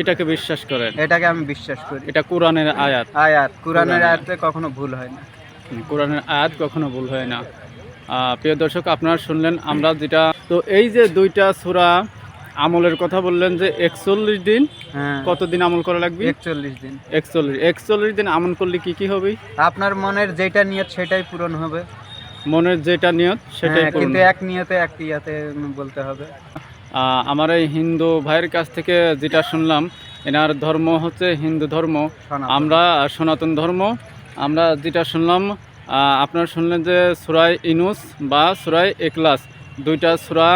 এটাকে বিশ্বাস করেন? এটাকে আমি বিশ্বাস করি। এটা কোরআনের আয়াত। আয়াত কোরআনের। আয়াতে কখনো ভুল হয় না। কোরআনের আয়াত কখনো ভুল হয় না। প্রিয় দর্শক আপনারা শুনলেন আমরা যেটা তো এই যে দুইটা সূরা আমলের কথা বললেন যে একচল্লিশ দিন হ্যাঁ। কতদিন আমল করা লাগবে? একচল্লিশ দিন। একচল্লিশ। একচল্লিশ দিন আমল করলে কি কি হবে? আপনার মনের যেটা নিয়ত সেটাই পূরণ হবে। মনের যেটা নিয়ত সেটাই হ্যাঁ, কিন্তু এক নিয়তে এক ইয়াতে বলতে হবে। আমার এই হিন্দু ভাইয়ের কাছ থেকে যেটা শুনলাম এনার ধর্ম হচ্ছে হিন্দু ধর্ম। আমরা সনাতন ধর্ম। আমরা যেটা শুনলাম আপনারা শুনলেন যে সুরাই ইনুস বা সুরাই একলাস দুইটা সুরা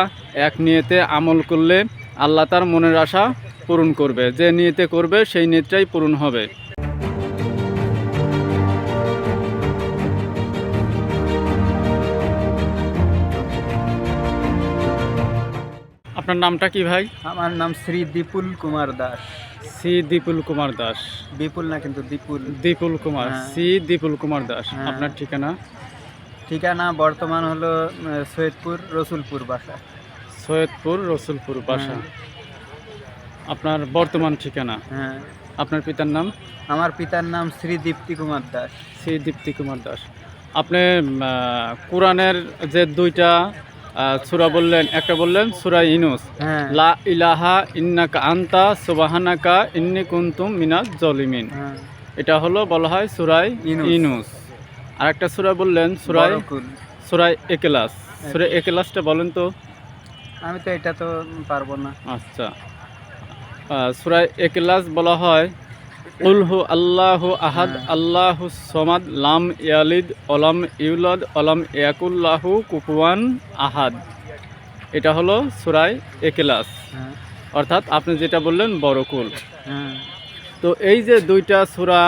এক নিয়েতে আমল করলে আল্লাহ তার মনের আশা পূরণ করবে। যে নিয়েতে করবে সেই নিয়তটাই পূরণ হবে। আপনার নামটা কি ভাই? আমার নাম শ্রী দীপুল কুমার দাস। শ্রী দীপুল কুমার দাস। বিপুল না কিন্তু দীপুল। দীপুল কুমার শ্রী সি দীপুল কুমার দাস হ্যাঁ। আপনার ঠিকানা? ঠিকানা বর্তমান হলো সৈয়দপুর রসুলপুর বাসা। সৈয়দপুর রসুলপুর বাসা। হ্যাঁ। আপনার বর্তমান ঠিকানা? হ্যাঁ। আপনার পিতার নাম? আমার পিতার নাম শ্রী দীপ্তি কুমার দাস। শ্রী দীপ্তি কুমার দাস। আপনি কোরআনের যে দুইটা সুরা বললেন একটা বললেন সুরা ইনুস। হ্যাঁ। লা ইলাহা ইন্নাকা আন্তা সুবাহানাকা ইন্নি কুন্তুম মিনাজ জলিমিন হ্যাঁ। এটা হলো বলা হয় সুরাই ইনুস। ইনুস। আর একটা সুরা বললেন সুরাই সুরাই একেলাস। সুরাই একেলাসটা বলেন তো। আমি তো এটা তো পারব না। আচ্ছা। সুরাই একেলাস বলা হয় উলহু আল্লাহু আহাদ হ্যাঁ। আল্লাহু সমাদ লাম ইয়ালিদ অলাম ইউলাদ অলাম ইয়াকুল্লাহু কুকুয়ান আহাদ। এটা হলো সুরায় একেলাস হ্যাঁ। অর্থাৎ আপনি যেটা বললেন বড়কুল হ্যাঁ। তো এই যে দুইটা সুরা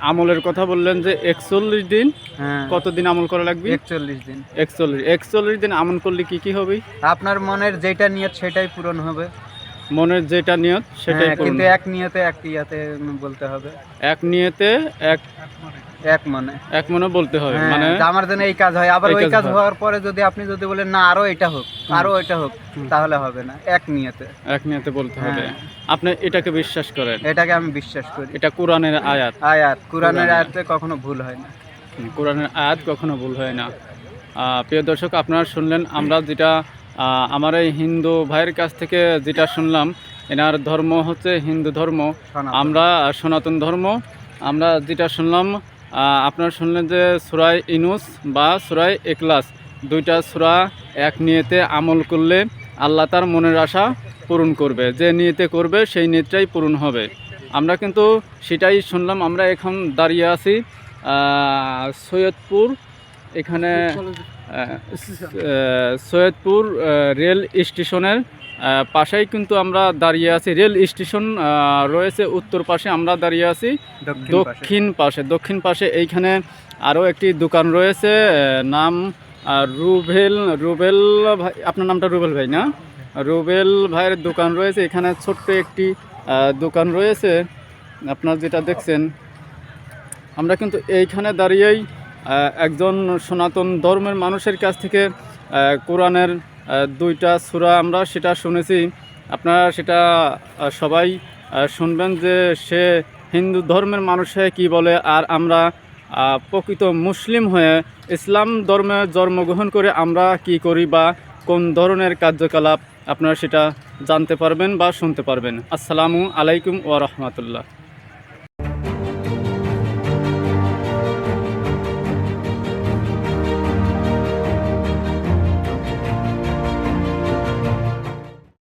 আমলের কথা বললেন যে একচল্লিশ দিন কতদিন আমল করা লাগবে? একচল্লিশ দিন। একচল্লিশ। একচল্লিশ দিন আমল করলে কি কি হবে? আপনার মনের যেটা নিয়ত সেটাই পূরণ হবে। মনের যেটা নিয়ত সেটাই হ্যাঁ, পূরণ কিন্তু এক নিয়তে এক ইয়াতে বলতে হবে। এক নিয়েতে এক এক মনে। এক মনে বলতে হবে হ্যাঁ, মানে যে আমার জন্য এই কাজ হয় আবার এই ওই কাজ কাজ হয়। হওয়ার পরে যদি আপনি যদি বলেন না আরও এটা হোক আরও এটা হোক তাহলে হবে না এক নিয়তে। এক নিয়েতে বলতে হবে। হ্যাঁ। আপনি এটাকে বিশ্বাস করেন। এটাকে আমি বিশ্বাস করি। এটা কোরআনের আয়াত। আয়াত কোরআনের কোরআনের। আয়াতে কখনো ভুল হয় না। কোরআনের আয়াত কখনো ভুল হয় না। আহ, প্রিয় দর্শক আপনারা শুনলেন আমরা যেটা আমার এই হিন্দু ভাইয়ের কাছ থেকে যেটা শুনলাম এনার ধর্ম হচ্ছে হিন্দু ধর্ম। আমরা সনাতন ধর্ম। আমরা যেটা শুনলাম আপনারা শুনলেন যে সুরাই ইনুস বা সুরাই একলাস দুইটা সুরা এক নিয়েতে আমল করলে আল্লাহ তার মনের আশা পূরণ করবে। যে নিয়েতে করবে সেই নিয়তটাই পূরণ হবে। আমরা কিন্তু সেটাই শুনলাম। আমরা এখন দাঁড়িয়ে আছি সৈয়দপুর এখানে সৈয়দপুর রেল স্টেশনের পাশেই কিন্তু আমরা দাঁড়িয়ে আছি। রেল স্টেশন রয়েছে উত্তর পাশে আমরা দাঁড়িয়ে আছি। দক্ষিণ পাশে। দক্ষিণ পাশে এইখানে আরও একটি দোকান রয়েছে নাম রুবেল রুবেল ভাই আপনার নামটা রুবেল ভাই না? রুবেল ভাইয়ের দোকান রয়েছে এখানে ছোট্ট একটি দোকান রয়েছে। আপনার যেটা দেখছেন আমরা কিন্তু এইখানে দাঁড়িয়েই একজন সনাতন ধর্মের মানুষের কাছ থেকে কোরআনের দুইটা সূরা আমরা সেটা শুনেছি। আপনারা সেটা সবাই শুনবেন যে সে হিন্দু ধর্মের মানুষ কী বলে, আর আমরা প্রকৃত মুসলিম হয়ে ইসলাম ধর্মে জন্মগ্রহণ করে আমরা কি করি বা কোন ধরনের কার্যকলাপ আপনারা সেটা জানতে পারবেন বা শুনতে পারবেন। আসসালামু আলাইকুম ওয়া রাহমাতুল্লাহ।